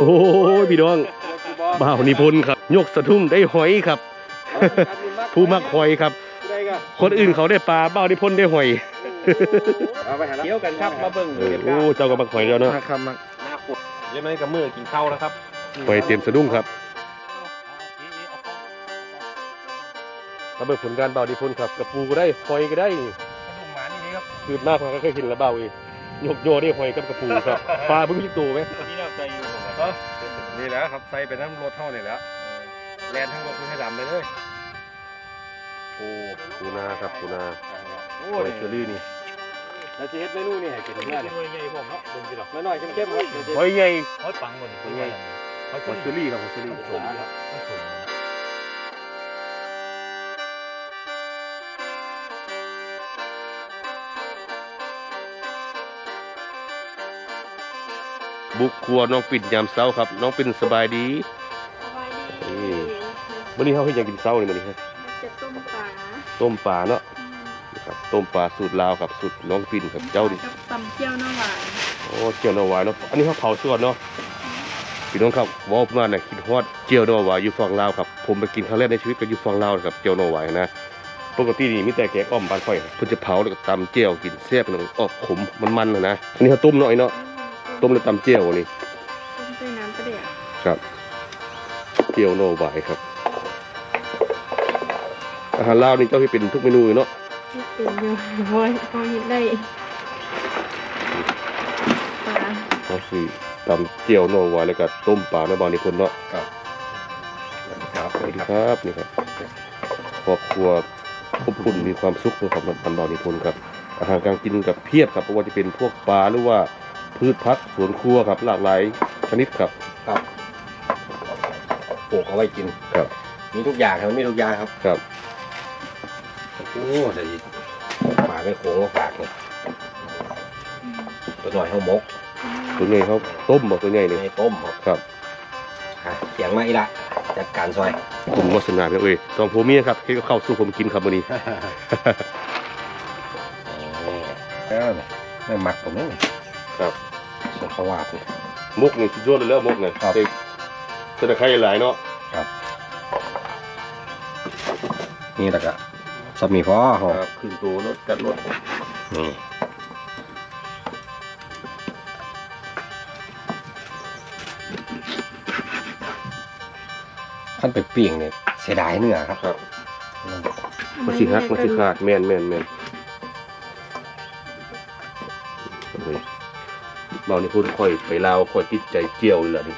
โอ้ยพี่น้องบ่าวนิพนธ์ครับยกสะทุ่งได้หอยครับ ผู้มักหอยครับ คนอื่นเขาได้ปลาบ่าวนิพนธ์ได้หอยเอาไปหาเที่ยวกันครับมาเบิ่งเออโอ้เจ้าก็มักหอยแล้วเนาะคำมาหน้าขุดยังไงกับมือกินข้าวแล้วครับหอยเต็มสะดุ้งครับมาเบิ่งผลงานบ่าวนิพนธ์ครับกระปูก็ได้หอยก็ได้กระดูกหมานี่ครับคือหน้าผมก็เคยเห็นแล้วบ่าวอี กยกโยได้หอยกับกระปูครับปลาเพิ่งยิกตัวไหมที่เราใจอยู่นี่แหละครับใส่เป็นน้ำรถเท่านี่แหละแลนทั้งรถทั้งให้ดำเลยเลยโอ้ปูนาครับปูนาโอ้หอยเชอรี่นี่แล้วจะเฮ็ดเมนูนี่ให้กินเป็นเมื่อเนื้นี่อใหญ่ผมเนาะเบิ่งสิหรอกน้อยๆเข้มๆครับเดี๋ยวจะหอยใหญ่หอยปังหมดหอยใหญ่หอยหอยเชอรี่ครับหอยเชอรี่ บสมบุกครัวน้องปิ่นยามเช้าครับ น้องปิ่นสบายดีสบายดีนี่วันนี้เขาให้ยังกินเช้านี่มื้อนี้ครับมันจะต้มปลาต้มปลาเนาะอืมนี่ครับต้มปลาสูตรลาวครับสูตรน้องปิ่นครับเจ้าดิกับตำเจียวน้ำหวานโอ้เจียวหน่อหวายเนาะอันนี้เขาเผาส่วนเนาะพี่น้องครับเว่ามาเนี่ยคิดฮอดเจียวหน่อหวายอยู่ฝั่งลาวครับผมไปกินครั้งแรกในชีวิตก็อยู่ฝั่งลาวครับเจียวหน่อหวายนะปกตินี่มีแต่แกงอ้อมบ้านข่อยครับเพิ่นจะเผาแล้วก็ตำเจียวกินแซ่บหนึงออกขมมันๆนะนะอันนี้เขาต้มเนาะไอ้เนาะ ต้มแล้วตำเจียวนี่ต้มด้วยน้ำกระเดียกครับเจียวหน่อหวายครับ อาหารลาวนี่เจ้าที่เป็นทุกเมนูเลยเนาะที่เป็นอยู่พอพอหิดได้ปลาเขาสิตำเจียวหน่อหวายแล้วก็ต้มปลาแม่บางนิพนธ์เนาะครับสวัสดีครับนี่ครับครอบครัวอบอุ่นมีความสุขนะครับบันบางนิพนธ์ครับอาหารการกินกับเพียบครับไม่ว่าจะเป็นพวกปลาหรือว่า พืชพักสวนครัวครับ หลากหลายชนิดครับ ครับปลูกเอาไว้กินครับ มีทุกอย่างครับมีทุกอย่างครับครับโอ้แต่อีปลาไม่โขงก็ฝากเนี่ยตัวหน่อยเขาหมกตัวใหญ่เขาต้มบ่ตัวใหญ่นี่ในต้มครับครับอะเสียงมาอีละจัดการซอยผมวาสนาพี่เอ้ยสองผัวเมียครับเฮ็ดกับข้าวสู้ผมกินครับวันนี้แล้วเนี่ยไม่หมักผมนี่ ครับส่วนขาวาดนี่ มุกนี่สุดยอดเลยแล้วมุกเนี่ยครับเด็กจะได้ใครหลายเนาะนี่แหละก็สับหมี่พอหอครับขึ้นตัวรถกัดรถนี่ขั้นไปปิ้งเนี่ยเสียดายเนื้อครับครับ มันสิฮักมันสิขาดแม่นแม่นแม่น เบานี่พูดค่อยไปลาวค่อยติดใจเจียวเลยล่ะนี่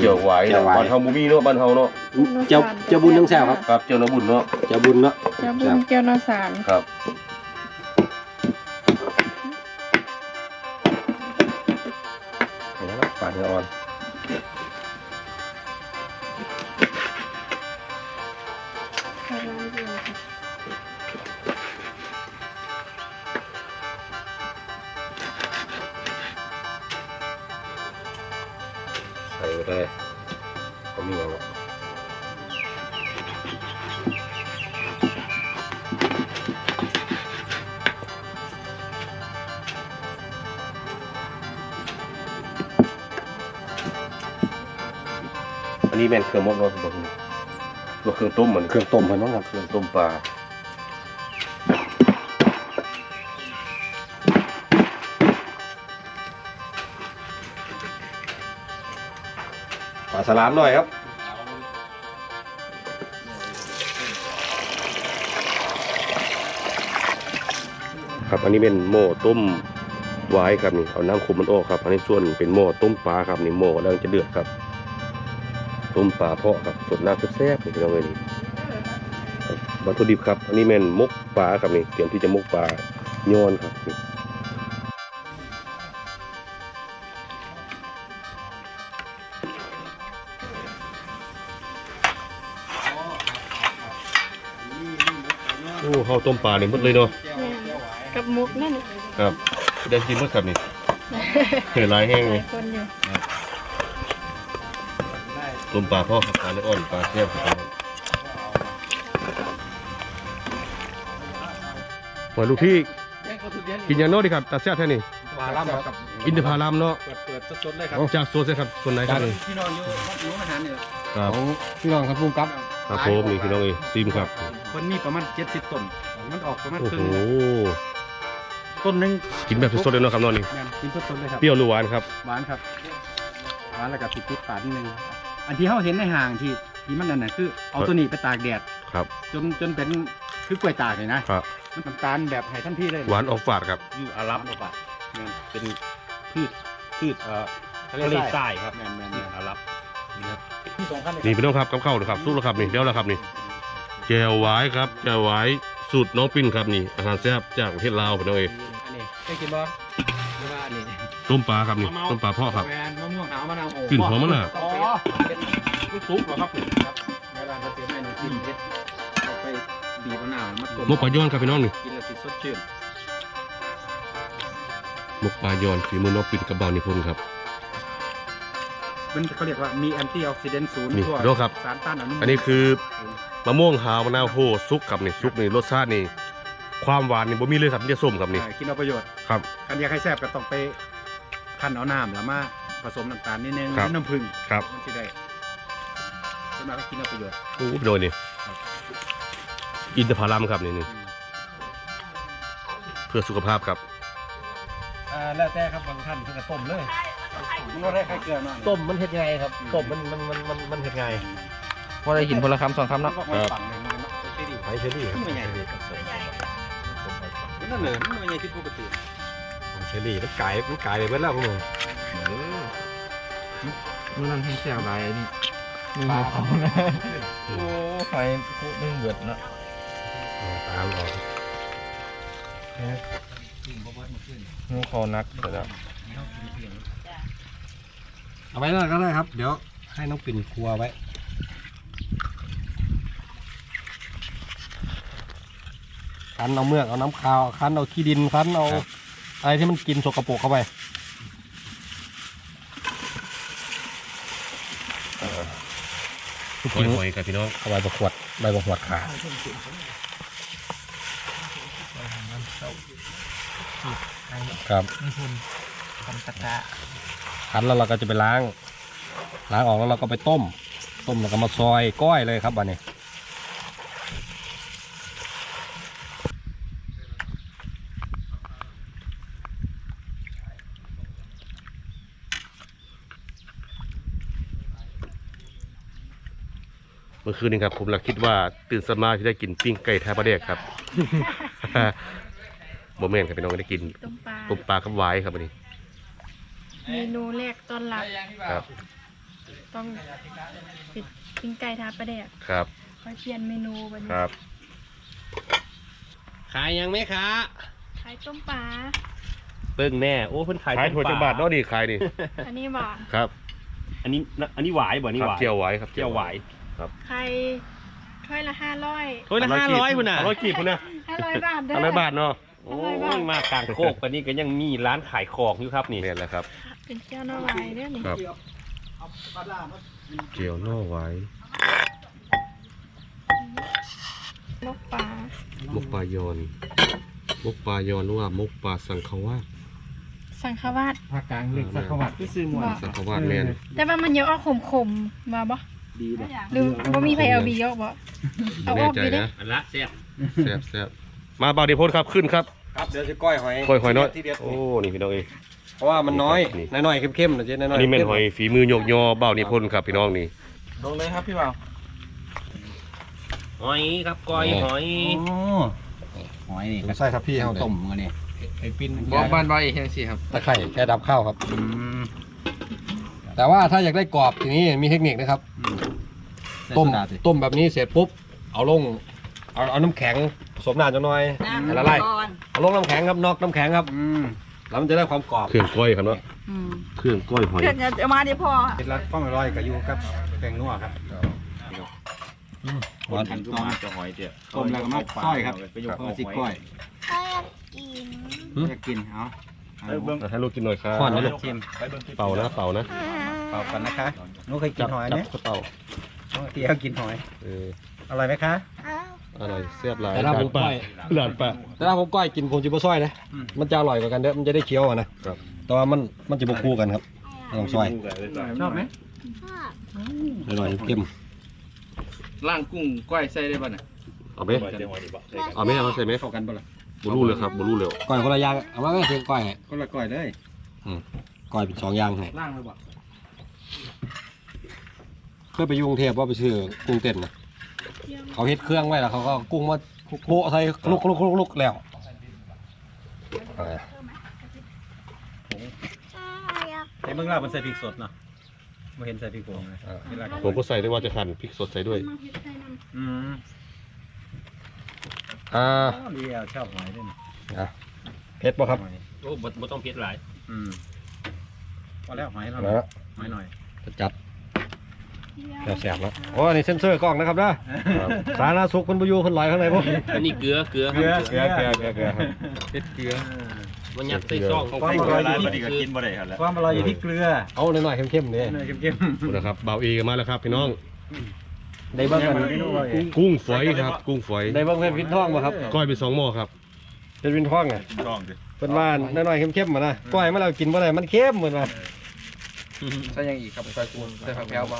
เจียวหวายเจียวหวาย บ้านเฮาบ่มีเนาะบ้านเฮาเนาะเจ้าเจ้าบุญยังแซวครับ ครับเจียวน้ำบุญเนาะเจ้าบุญเนาะเจ้าบุญเจียวน้ำสารครับนี่ครับปลาเนื้ออ่อน แม่นเครื่องมกเนาะบ่คือว่าเครื่องต้มมันเครื่องต้มเพิ่นบ้างครับเครื่องต้มปลาปลาสลามหน่อยครับครับอันนี้เป็นหม้อต้มไว้ครับนี่เอาน้ำขุ่นมันออกครับ อันนี้ส่วนเป็นหม้อต้มปลาครับนี่หม้อกำลังจะเดือดครับ ต้มปลาเพาะครับสดน้ำแซ่บๆนี่พี่น้องเอ้ยนี่ครับวัตถุดิบครับอันนี้แม่นมกปลาครับนี่เตรียมที่จะมกปลาย้อนครับนี่โอ้ข้าวต้มปลาเนี่ยหมดเลยเนาะแม่นกับมุกนั่นครับได้กินหมดครับนี่เห็นลายแห้งหเลลายยคนอยู่ ต้มปลาพ่อครับปลาเนื้ออ่อนปลาแซ่บครับปล่อยลูกพี่กินยาโน่ดิครับตาแซ่บแท่นี่ปลาลัมครับอินทผลัมเนาะเปิดเปิดสดๆเลยครับจากโซนใช่ครับส่วนไหนครับนี่พี่น้องอยู่วัดหลวงอาหารนี่แหละครับของพี่น้องครับพุ่มกับครับผมนี่พี่น้องเอ้ยซิมครับคนมีประมาณ70ต้นมันออกประมาณโอ้ครึ่โหงต้นหนึงกินแบบสดๆเลยเนาะครับเนอนนี่แม่นกินสดๆเลยครับเปรี้ยวหรือหวานครับหวานครับหวานแล้วก็ติดติดฝาดนิดนึง อันที่เขาเห็นในห่างที่ที่มันนั่นน่ะคือเอาตัวนี้ไปตากแดดครับ จนจนเป็นคือกล้วยตากเลยนะครับ มันน้ำตาลแบบให้ทันทีเลยหวานออกฝาดครับ อยู่อารับหวานออกปากแม่นเป็นพืชพืชเอ่อทะเลทรายครับแม่นแม่นพืชแม่นอารับที่สองขั้นเลยนี่พี่น้องครับกับข้าวนะครับสู้แล้วครับนี่เดี๋ยวแล้วครับนี่แจวหวายครับแจวหวายสูตรน้องปิ้นครับนี่อาหารแซ่บจากประเทศลาวพี่น้องเอ้ยอันนี้ได้กินบ่หรือว่าอันนี้ ต้มปลาครับนี่ต้มปลาพ่อครับแมนมะม่วงหาวมะนาวโอ้กลิ่นหอมมากน่ะอ๋อเป็นลูกซุปเหรอครับครับเวลาเราเตรียมให้หนูกินเฮ็ดเอาไปบีบมะนาวมาต้มมกปลาย้อนครับพี่น้องนี่กินแล้วสิสดชื่นมกปลาย้อนฝีมือน้องปิ้นกับบ่าวนิพนธ์ครับ มันเขาเรียกว่ามีแอนตี้ออกซิเดนต์ศูนย์นี่ทั่วโรคครับ สารต้านอนุมูลอันนี้คือมะม่วงหาวมะนาวโหซุกครับนี่ซุกนี่รสชาตินี่ความหวานนี่บ่มีเลยครับนี่ส้มครับนี่ใช่กินเอาประโยชน์ครับ คันอยากให้แซ่บก็ต้องไป คั่นเอาน้ำแล้วมาผสมน้ำตาลนิดนึงครับ น้ำผึ้งครับมันสิได้ส่วนมากก็กินเอาประโยชน์โอ้โหโดยนี่อินทผลัมครับนี่นี่เพื่อสุขภาพครับ อ่าแล้วแต่ครับบางท่านเพิ่นก็ต้มเลยมันก็ได้ไข่เกลือมาต้มมันเห็ดไงครับต้มมันมันมันมันมันเห็ดไงพอได้หินพลคำสองคำเนาะ มันฝังเลยมันไม่ดี ไอเชอรี่ครับ มันใหญ่ดีมันนั่นเลยมันไม่ใหญ่ที่ปกติ เชอรี่มันไก่มันไก่ไปเบิดแล้วพวกมึงมันนั่นให้แซ่บไรนี่มึงมาเขานะโอ้ไฟคุนึ่งเบิดเนาะตามออกมึงคอนักเสร็จแล้วเอาไว้แล้วก็ได้ครับ เดี๋ยวให้น้องปิ่นครัวไว้คั้นเอาเมือกเอาน้ำคาวคั้นเอาขี้ดินคั้นเอา อะไรที่มันกินสกปรกเข้าไปหอยหอยครับพี่น้องเอาใบบกขวดใบบกขวดขาครับคั้นแล้วเราก็จะไปล้าง ล้างออกแล้วเราก็ไปต้ม ต้มแล้วก็มาซอยก้อยเลยครับวันนี้ มื่อคืนนี้ครับ ผมเราคิดว่าตื่นสมาที่ได้กินปิ้งไก่ทาปลาแดกครับโมเมนต์ครับพี่น้องได้กินต้มปลาต้มปลากับหวายครับวันนี้ เมนูแรกต้อนรับครับ ต้องปิดปิ้งไก่ทาปลาแดกครับค่อยเปลี่ยนเมนูวันนี้ครับขายยังไหมคะขายต้มปลาเบิ่งแน่โอ้เพิ่นขายขายถั่วจังบาทเนาะนี่ขายนี่อันนี้บ่ครับ อันนี้อันนี้หวายบ่นี่ครับหวายเจียวหวายครับเจียวหวาย ใครถ้วยละห้าร้อยเฮ้ยละห้าร้อยพุ่นน่ะร้อยกีบพุ่นนะห้าร้อยบาทเด้อห้าร้อยบาทเนาะโอ้ยมากลางโคกกันนี่ก็ยังมีร้านขายของอยู่ครับนี่นี่แหละครับ เป็นเจ้าหน้าไว้เด้อนี่ครับเจียวน่อหวายลกปลามกปลายอนมกปลายอนหรือว่ามกปลาสังขวาสสังขวาสภาคกลางเรียกสักขวัดที่ซื้อหมวบ่สังขวาสแม่นแต่ว่ามันเยอะออกขมๆมาบ่ ดีเลยหรือบ่มีไผเอาบีออกบ่เอาไม่อแน่อกใจดีเด้นะอันละแซ่บแซ่บแซ่บมาบ่าวเดพนครับขึ้นครับครับเดี๋ยวจะก้อยหอยค่อยหอยน้อยที่เด็ดโอ้นี่พี่น้องเอ้ย เพราะว่ามันน้อยนี่ น้อยๆเข้มๆนะเจ๊น้อยๆอันนี้แม่นหอยฝีมือโยกยอบ่าวนิพนธ์ครับพี่น้องนี่ ลงเลยครับพี่บ่าวหอยครับก้อยโอ้หอยหอยนี่ก็ใส่ครับพี่เขาต้มกันนี่ไอ้ปิ้นบ่บ้านบ่อยเฮ็ดสิครับตะไคร่แค่ดับข้าวครับ แต่ว่าถ้าอยากได้กรอบทีนี้มีเทคนิคนะครับ ต้มต้มแบบนี้เสร็จปุ๊บเอาลงเอาเอาน้ำแข็งผสมน้ำจังหน่อยให้ละลายเอาลงน้ำแข็งครับนอกน้ำแข็งครับแล้วมันจะได้ความกรอบเครื่องก้อยครับเนาะอืมเครื่องก้อยหอยเพื่อนจะมาดิพ่อเคล็ดลับฟ้องอร่อยกับยูครับแกงนัวครับคนทันก็มาจะหอยเตี้ยต้มแล้วก็มาซอยครับไปอยู่เพื่อสิก้อยใครอยากกินอยากกินเอาเออเบิ่งให้ลูกกินหน่อยครับข้อนนะลูกชิมไปเบิ่งคลิปเป่านะเป่านะ เป่ากันนะคะหนูเคยกิจันบหอยจัไหมบเป่า น้องเตี้ยวกินหอย เอออร่อยไหมคะอ้าวอร่อยแซ่บหลายแต่ถ้าผมปลาก้อยหลานปลาแต่ถ้าผมก้อยกินผมจะบ่ซอยนะมันจะอร่อยกว่ากันเด้อมันจะได้เคี้ยวอะนะครับแต่ว่ามันมันจะบ่คู่กันครับต้องซอยชอบไหมหน่อยๆเข้มล่างกุ้งก้อยใส่ได้ป่ะน่ะเอาไหมเอาไหมเอาใส่ไหมเข้ากันป่ะล่ะบรูเลยครับบรูเลยก้อยคนละอย่างเอามาไม่ถึงก้อยก็ละก้อยเลยก้อยเป็นสองอย่างให้ล่างเลยบ่เค ยไปอยุ่กรุงเทพว่าไปซื้อกุ้งเต้นนะเขาเฮ็ดเครื่องไว้แล้วเขาก็กุ้งมาโปะใส่ลุกลุกลุกลุกแล้วเอาไงเห็นเมื่อกี้มันใส่พริกสดเนาะไม่เห็นใส่พริกผงเลยเวลาผมก็ใส่ด้วยว่าจะหั่นพริกสดใส่ด้วยอืมอ่าอ๋อดีอะชอบหอยด้วยนะเผ็ดป่ะครับหอยโอ้บ่บ่ต้องเผ็ดหลาย อืมพอแล้วหอยเรานะหอยหน่อยจะจัด แสบๆแล้วโอ้อันนี่เซ็นเซอร์กล้องนะครับนะสาธารณสุขคนประยูคนลอยข้างในพวกอันนี้เกลือเกลือเกลือเกลือเกลือเกลือเกลือครับเผ็ดเกลือมันยัดใส่ซองเข้าควาไปมอร่อยอยู่มันที่ก็กินบ่ได้ครับแล้วความอร่อยอยู่ที่เกลือเอาหน่อยๆเข้มๆเนี่ยเนยเข้มนะครับเบาเอกันมาแล้วครับพี่น้องได้เบิ้งกันกุ้งฝอยครับ กุ้งฝอยได้เบิ้งเพชรวินท่องป่ะครับก้อยไปสองหม้อครับเพชรวินท่องไงๆลองดิเป็นว่าหน่อยๆเข้มๆมานะก้อยมาเรากินบ่ได้มันเข้มเหมือนว่า ใส่ยังอีกครับใส่กุ้งใส่ผักแพรวบ่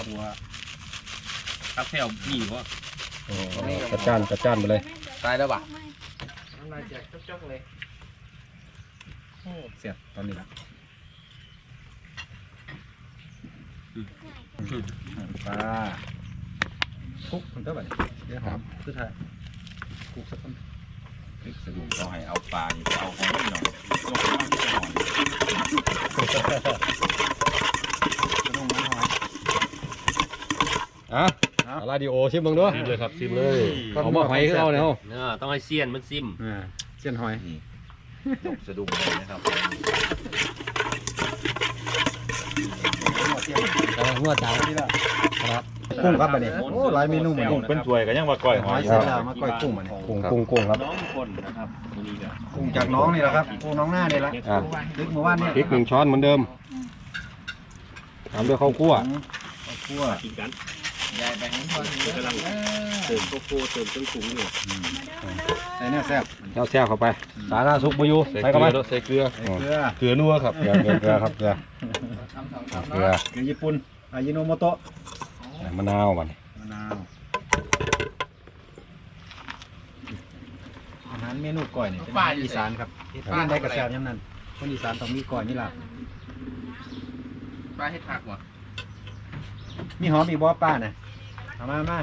ครับแถวนี่ว่าจัดจานจัดจานไปเลยตายแล้วบ่น้ำลายแจกจ๊อกๆเลยเสียบตอนนี้ละปลาคลุกมันก็แบบเดี๋ยวหอมคือไทยคลุกสักคนสะดุ้งเขาให้เอาปลานี่ไปเอาของนี่หน่อยยกมาที่หอย อะเอาลาดิโอชิมเบิ่งด้วยซิมเลยครับซิมเลยเอามาหอยเข้าเนี่ยเอาเนาะต้องให้เซียนมันซิมอ่าเส้นหอยยกสะดุ้งเลยนะครับเอานวดจานที่ละครับกุ้งครับอันนี้โอ้หลายเมนูเหมือนกุ้งกันเป็นถ้วยก็ยังว่าก้อยหหออยยเสร็จแล้วมาก้อยกุ้งอันนี้กุ้งกุ้งกุ้งครับน้องคนนะครับตัวนี้ก็กุ้งจากน้องนี่แหละครับกุ้งน้องหน้านี่แหละอะลึกเมื่อวานเนี่ยพริกหนึ่งช้อนเหมือนเดิม ตามด้วยข้าวคั่วข้าวคั่วกินกันยายไปให้พ่อมันกำลังเติมโกโก้เติมเครื่องปรุงอยู่ใส่เนื้อแซ่บเจ้าแซ่บเข้าไปสาธารณสุขบอยู่ใส่ใส่เกเข้าลืไปอใส่เกลือใส่เกลือเกลือนัวครับเกลือเกลือเกลือครับเกลือทำสองทำเกลือเนาะเกลือญี่ปุ่นอายิโนโมโตะใส่มะนาวมันมะนาวอาหารเมนูก่อยเนี่ยเป็นอาหารอีสานครับบ้านใดกระแซบยำนั้นคนอีสานต้องมีก่อยนี่ล่ะ ปลาเฮ็ดผักบ่มีหอมมีบอป้าน่ะเอามามา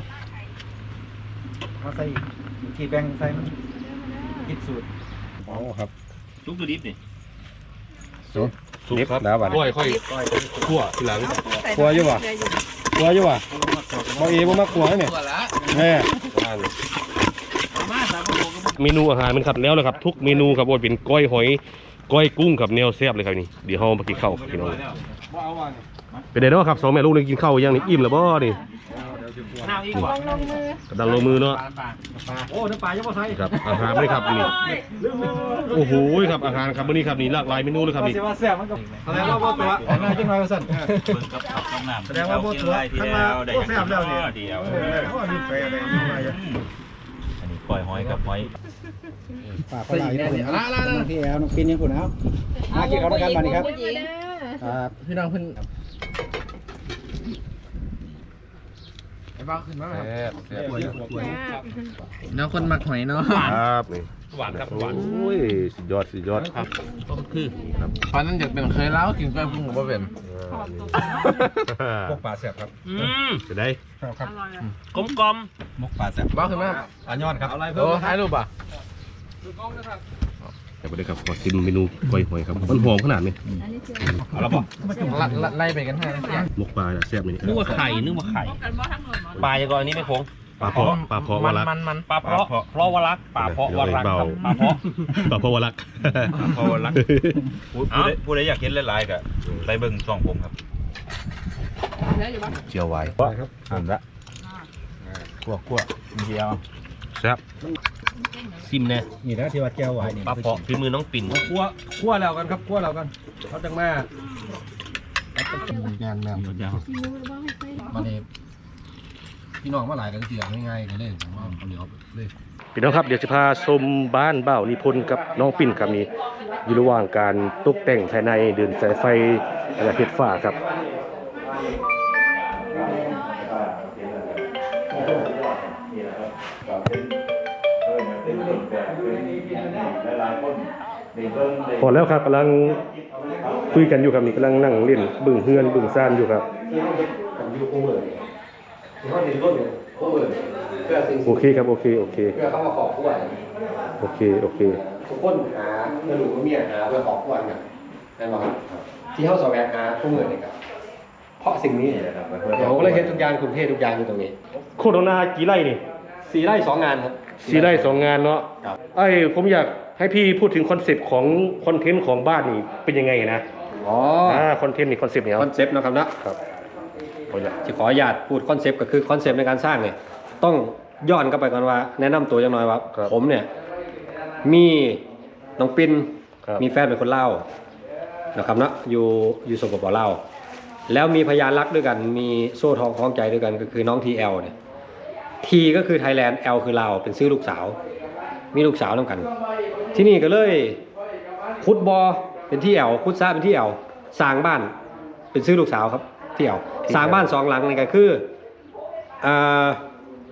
มาใส่อีกที่แบ่งใส่มันคิดสูตรโอ้ครับซุปตัวดิบนี่สุกครับแล้วบัดนี้ก้อยค่อยก้อยคั่วทีหลังครัวอยู่วะครัวอยู่วะบ่เอ๋บ่มาครัวนี่ตัวละแม่มาสามโลก็บ่เมนูอาหารมันครับแล้วนะครับ ทุกเมนูครับว่าเป็นก้อยหอยก้อยกุ้งครับแนวแซ่บเลยครับนี่เดี๋ยวเรามากินข้าวครับพี่น้อง เป็นไงเนาะครับสองแม่ลูกนี่กินข้าวยังนี่อิ่มแล้วบ่นี่น้ำอีกบ่ลงมือกำลังลงมือเนาะปลาปลาโอ้น้ำปลายังบ่ใส่ครับอาหารไม่ครับนี่โอ้โหครับอาหารครับวันนี้ครับนี่หลากหลายเมนูเลยครับนี่เสียว่าแซ่บมันก็แสดงว่าบ่ตัวเอาหน้าจังหน่อยว่าซั่นเบิ่งกับข้าวต้มน้ำแสดงว่าบ่ตัวทีข้างแล้มาวได้บ่แซ่บแล้วนี่เดียวเออโอ้นี่ไปอะไรนี่ไปอะอันนี้ก้อยหอยกับหอยฝากคนหลายอยู่พุ่นเอาน้องพี่เอาน้องปินยังพุ่นเอามากินข้าวด้วยกันบัดนี้ครับ ครับพี่น้องเพิ่นไอ้บ้าขึ้นมาไหมแซ่บแซ่บน้องคนมักหอยเนาะครับนี่หวานครับโอหวาน้ยสุดยอดสุดยอดครับก็คือตอนนั้นอยากเป็นเคยเล้ากินไปพุ่งบ่เป็นพวกปลาแซ่บครับอืมจะได้ครับกลมกลมมกปลาแซ่บบ้าขึ้นมาปลาย้อนครับโอ้ถ่ายรูปอะ แต่ประเดี๋ยวครับขอชิมเมนูก้อยหอยครับมันหอมขนาดนี้เอาละบ่ละละไล่ไปกันให้นะมกปลาเนี่ยแซ่บเลยนี่นึกว่าไข่นึกว่าไข่ปลาอย่างก่อนอันนี้ไม่คงปลาเพาะปลาเพาะวารักมันมันปลาเพาะเพราะวารักปลาเพาะวารักครับปลาเพาะปลาเพาะวารักพอรักผู้ผู้ใดผู้ใดอยากเห็นหลายๆก็ไปเบิ่งช่องผมครับเจียวไว้ครับอ่านละคั่วคั่วเดียวแซ่บ ซิมแน่นี่นะที่ว่าแก้วหวายนี่ปลาเพาะฝีมือน้องปิ่นคั่วคั่วแล้วกันครับคั่วแล้วกันเขาจังแม่งานแมวมือบ้างให้ใส่มานี่พี่น้องมาหลายกันเสียง่ายๆกันเลยผมว่าเอาเหนียวเลยพี่น้องครับเดี๋ยวจะพาชมบ้านเบ้านิพนธ์กับน้องปิ่นครับนี่อยู่ระหว่างการตกแต่งภายในเดินสายไฟและเฮ็ดฝ้าครับ พอแล้วครับกำลังคุยกันอยู่ครับนี่กำลังนั่งเล่นบึ่งเฮือนบึ่งซ่านอยู่ครับอยู่คู่มือที่เขาเห็นรถเนี่ยคู่มือเพื่อสิ่งโอเคครับโอเคโอเคเพื่อเข้ามาขอบกวนโอเคโอเคทุกคนหาเงินหลวงเมียหาเพื่อขอบกวนกันแน่นอนครับที่เขาแสวงหาคู่มือนี่ครับเพราะสิ่งนี้นะครับเดี๋ยวผมก็เลยเห็นทุกอย่างกรุงเทพทุกอย่างอยู่ตรงนี้ โคตรนากี่ไร่นี่สี่ไร่สองงานครับสี่ไร่สองงานเนาะครับไอ้ยผมอยาก ให้พี่พูดถึงคอนเซปต์ของคอนเทนต์ของบ้านนี่เป็นยังไงนะอ๋ออ่าคอนเทนต์นี่คอนเซปต์เนี่ยคอนเซปต์นะครับนะครับเอาละจะขออนุญาตพูดคอนเซปต์ก็คือคอนเซปต์ในการสร้างเนี่ยต้องย้อนกลับไปก่อนว่า แนะนำตัวอย่างน้อยว่าผมเนี่ยมีน้องปินครับมีแฟนเป็นคนเล่าวนะครับเนาะอยู่อยู่สปปลาวแล้วมีพยานรักด้วยกันมีโซ่ทองคล้องใจด้วยกันก็คือน้องทีเอลเนี่ยทีก็คือไทยแลนด์เอลคือลาวเป็นชื่อลูกสาว มีลูกสาวน้ำกัน ที่นี่ก็เลยคุดบอเป็นที่แอลคุดซ่าเป็นที่แอลสร้างบ้านเป็นชื่อลูกสาวครับที่แอลสร้างบ้านสองหลังนี่ก็คืออ่า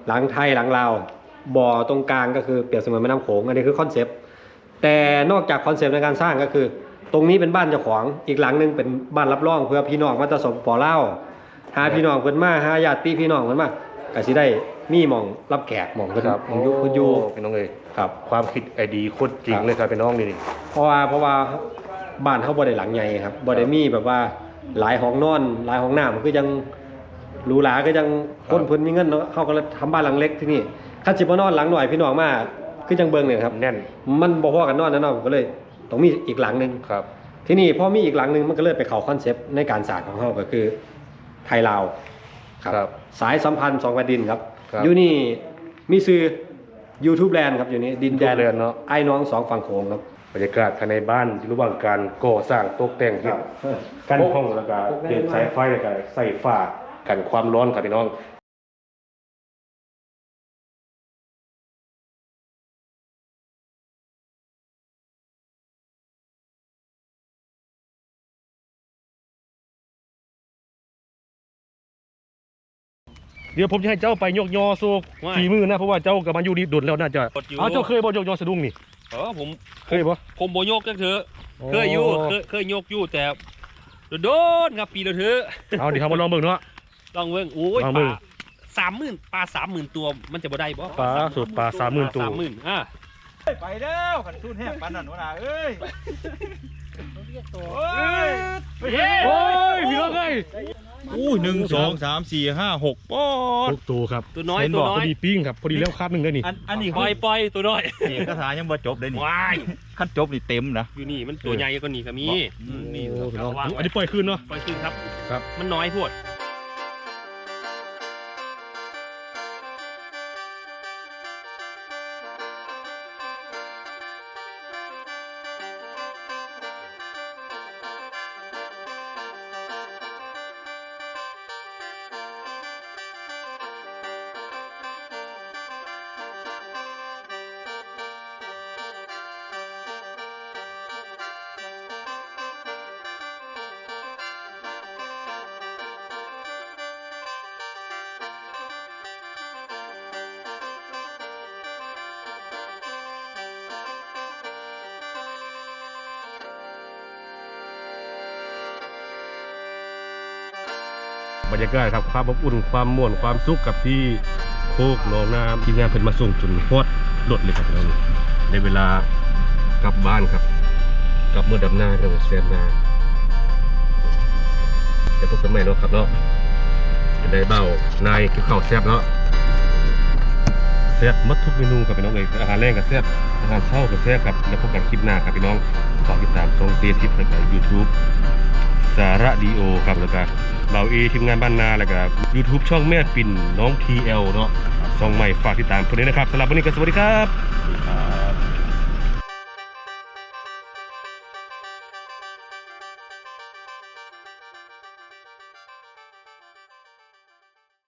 หลังไทยหลังลาวบ่อตรงกลางก็คือเปรียบเสมือนแม่น้ำโขงอันนี้คือคอนเซปต์แต่นอกจากคอนเซปต์ในการสร้างก็คือ ตรงนี้เป็นบ้านเจ้าของอีกหลังหนึงเป็นบ้านรับรองเพื่อพี่น้องมาตสมปอเล่าวหาพี่น้องเพิ่นมาหาญาติพี่น้องเพิ่นมาก็สิได้ มีหม่องรับแขกหม่องเพิ่นครับหม่องอยู่เพิ่นอยู่พี่น้องเอ้ยครับ ความคิดไอดีโคตรจริงครับเลยครับพี่น้องนี่นี่เพราะว่าเพราะว่าบ้านเขาบ่ได้หลังใหญ่ครับบ่ได้มีแบบว่าหลายห้องนอน หลายห้องน้ำคือยังหรูหราก็ยังคนเพิ่นมีเงินเนาะเขาก็เลยทำบ้านหลังเล็กที่นี่คันสิบ่นอนหลังหน่อยพี่น้องมาคือจังเบิ่งเนี่ยครับแน่นมันบ่พอกันนอนนะเนาะผมก็เลยต้องมีอีกหลังหนึงครับ ที่นี่พอมีอีกหลังหนึ่งมันก็เลยไปเข้าคอนเซปต์ในการสร้างของเขาก็คือไทยลาวครับ สายสัมพันธ์สองแผ่นดินครับ ครับ อยู่นี่มีซื้อ YouTube แลนด์ครับอยู่นี่ดินแดน YouTube Land เนอะไอ้น้องสองฝั่งโขงครับ บรรยากาศภายในบ้านอยู่ระหว่างการก่อสร้างตกแต่งเฮ็ด กั้นห้องแล้วก็เดินสายไฟแล้วก็ใส่ฝ้ากันความร้อนครับพี่น้อง เดี๋ยวผมจะให้เจ้าไปยกยอสู้ว่าฝีมือนะเพราะว่าเจ้ากับมันอยู่นี่ดุดแล้วน่าจะกดอยู่ เอาเจ้าเคยบ่ยกยอสะดุ้งนี่เออผมเคยบ่ผมโบโยกจังเถอะเคยอยู่เคยเคยโยกอยู่แต่โดนๆครับปีละเถอะเอาเดี๋ยวเขามาลองเบิ่งเนาะลองเบิ่งโอ้ยลองปเบิ่ลางสามหมื่นปลาสามหมื่นตัวมันจะบ่ได้บ่ปลาสูตรปลา30,000ตัวสามหมื่นอะไปแล้วขันทุนแห้งปานนั้นวะนะเอ้ย โอ้ยโอ้ยพี่น้องเอ้ยอู้หนึ่งสองสามสี่ห้าหกปอดทุกตัวครับตัวน้อยเห็นตับวอกน้พออยดีปิ้งครับพอดีแล้วคาบหนึงได้นี่ อันอันนี้ปล่อยปล่อยตัวน้อยเอกสารยังบ่จบเลยนี่ว้ายขั้นจบนี่เต็มนะ อยู่นี่มันตัวใหญ่กว่านี้ก็มีอืมนี่โอ้พี่น้องระวังอันนี้ปล่อยคืนเนาะ ปล่อยขึ้นครับ ครับ มันน้อยโพด บรรยากาศครับความอบอุ่นความม่วนความสุขกับที่โคกหนองน้ำทีมงานเพิ่นมาส่งจนฮอดรถเลยครับพี่น้องในเวลากลับบ้านครับ กลับเมื่อดำนาเรื่องแซมนาเดี๋ยวพบกันใหม่เนาะครับเนาะจะได้เบ้านายคือข้าวแซ่บเนาะแซ่บมัดทุกเมนูครับพี่น้องเลยอาหารแรงกับแซ่บอาหารเช้ากับแซ่บครับแล้วพบกันคลิปหน้าครับพี่น้องฝากติดตามช่องเตทิปแล้วก็ยูทูบ สาระดีโอครับแล้วก็เบาเอทีมงานบ้านนาแล้วก็ยูทูบช่องแม่ปิ่นน้องทีเนาะช่องใหม่ฝากติดตามเพื่อนด้วยนะครับสำหรับวันนี้ก็สวัสดีครับ